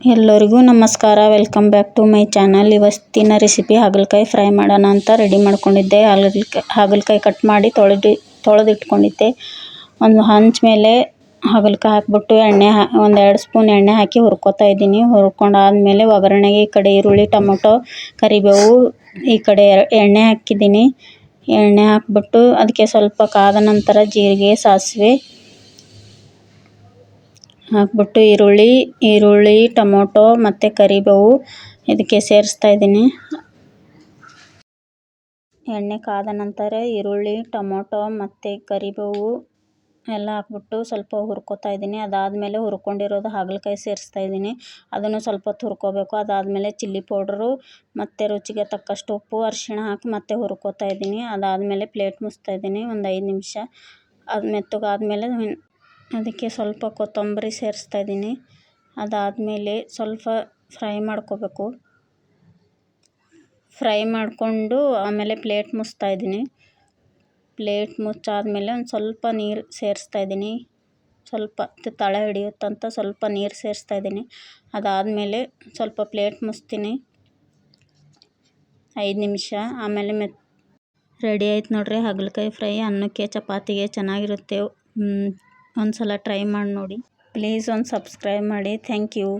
ಎಲ್ಲರಿಗೂ ನಮಸ್ಕಾರ. Welcome back to my channel ಇವತ್ತಿನ ರೆಸಿಪಿ ಹಾಗಲಕಾಯಿ ಫ್ರೈ ಮಾಡೋಣ ಅಂತ ರೆಡಿ ಮಾಡ್ಕೊಂಡಿದ್ದೆ. ಹಾಗಲಕಾಯಿ ಹಾಗಲಕಾಯಿ ಕಟ್ ಮಾಡಿ ತೊಳೆದು, ತೊಳೆದಿಟ್ಕೊಂಡಿದ್ದೆ. ಒಂದು ಹಂಚ ಮೇಲೆ ಹಾಗಲಕಾಯಿ ಹಾಕ್ಬಿಟ್ಟು ಎಣ್ಣೆ ಹಾ, ಒಂದು ಎರಡು ಸ್ಪೂನ್ ಎಣ್ಣೆ ಹಾಕಿ ಹುರ್ಕೊತಾ ಇದ್ದೀನಿ. ಹುರ್ಕೊಂಡಾದ್ಮೇಲೆ ಒಗ್ಗರಣೆಗೆ ಈ ಕಡೆ ಈರುಳ್ಳಿ, ಟೊಮೊಟೊ, ಕರಿಬೇವು ಈ ಕಡೆ ಎಣ್ಣೆ ಹಾಕಿದ್ದೀನಿ. ಎಣ್ಣೆ ಹಾಕ್ಬಿಟ್ಟು ಅದಕ್ಕೆ ಸ್ವಲ್ಪ ಕಾದ ನಂತರ ಜೀರಿಗೆ, ಸಾಸಿವೆ ಹಾಕ್ಬಿಟ್ಟು ಈರುಳ್ಳಿ ಈರುಳ್ಳಿ, ಟೊಮೊಟೊ ಮತ್ತು ಕರಿಬೇವು ಇದಕ್ಕೆ ಸೇರಿಸ್ತಾ ಇದ್ದೀನಿ. ಎಣ್ಣೆ ಕಾದ ನಂತರ ಈರುಳ್ಳಿ, ಟೊಮೊಟೊ ಮತ್ತು ಕರಿಬೇವು ಎಲ್ಲ ಹಾಕ್ಬಿಟ್ಟು ಸ್ವಲ್ಪ ಹುರ್ಕೊತಾ ಇದ್ದೀನಿ. ಅದಾದಮೇಲೆ ಹುರ್ಕೊಂಡಿರೋದು ಹಾಗಲಕಾಯಿ ಸೇರಿಸ್ತಾ ಇದ್ದೀನಿ. ಅದನ್ನು ಸ್ವಲ್ಪ ಹೊತ್ತು ಹುರ್ಕೋಬೇಕು. ಅದಾದಮೇಲೆ ಚಿಲ್ಲಿ ಪೌಡ್ರು ಮತ್ತು ರುಚಿಗೆ ತಕ್ಕಷ್ಟು ಉಪ್ಪು, ಅರಿಶಿಣ ಹಾಕಿ ಮತ್ತೆ ಹುರ್ಕೋತಾ ಇದ್ದೀನಿ. ಅದಾದಮೇಲೆ ಪ್ಲೇಟ್ ಮುಚ್ತಾ ಇದ್ದೀನಿ. ಒಂದು ಐದು ನಿಮಿಷ. ಅದು ಮೆತ್ತಗಾದ್ಮೇಲೆ ಅದಕ್ಕೆ ಸ್ವಲ್ಪ ಕೊತ್ತಂಬರಿ ಸೇರಿಸ್ತಾ ಇದ್ದೀನಿ. ಅದಾದಮೇಲೆ ಸ್ವಲ್ಪ ಫ್ರೈ ಮಾಡ್ಕೋಬೇಕು. ಫ್ರೈ ಮಾಡಿಕೊಂಡು ಆಮೇಲೆ ಪ್ಲೇಟ್ ಮುಚ್ತಾ ಇದ್ದೀನಿ. ಪ್ಲೇಟ್ ಮುಚ್ಚಾದಮೇಲೆ ಒಂದು ಸ್ವಲ್ಪ ನೀರು ಸೇರಿಸ್ತಾ ಇದ್ದೀನಿ. ಸ್ವಲ್ಪ ತಳ ಹಿಡಿಯುತ್ತಂತ ಸ್ವಲ್ಪ ನೀರು ಸೇರಿಸ್ತಾ ಇದ್ದೀನಿ. ಅದಾದಮೇಲೆ ಸ್ವಲ್ಪ ಪ್ಲೇಟ್ ಮುಚ್ತೀನಿ. ಐದು ನಿಮಿಷ. ಆಮೇಲೆ ಮೆತ್, ರೆಡಿ ಆಯ್ತು ನೋಡಿರಿ. ಹಾಗಲಕಾಯಿ ಫ್ರೈ ಅನ್ನಕ್ಕೆ ಚಪಾತಿಗೆ ಚೆನ್ನಾಗಿರುತ್ತೆ. ಒಂದು ಸಲ ಟ್ರೈ ಮಾಡಿ ನೋಡಿ. ಪ್ಲೀಸ್ ಒಂದು ಸಬ್ಸ್ಕ್ರೈಬ್ ಮಾಡಿ. Thank you.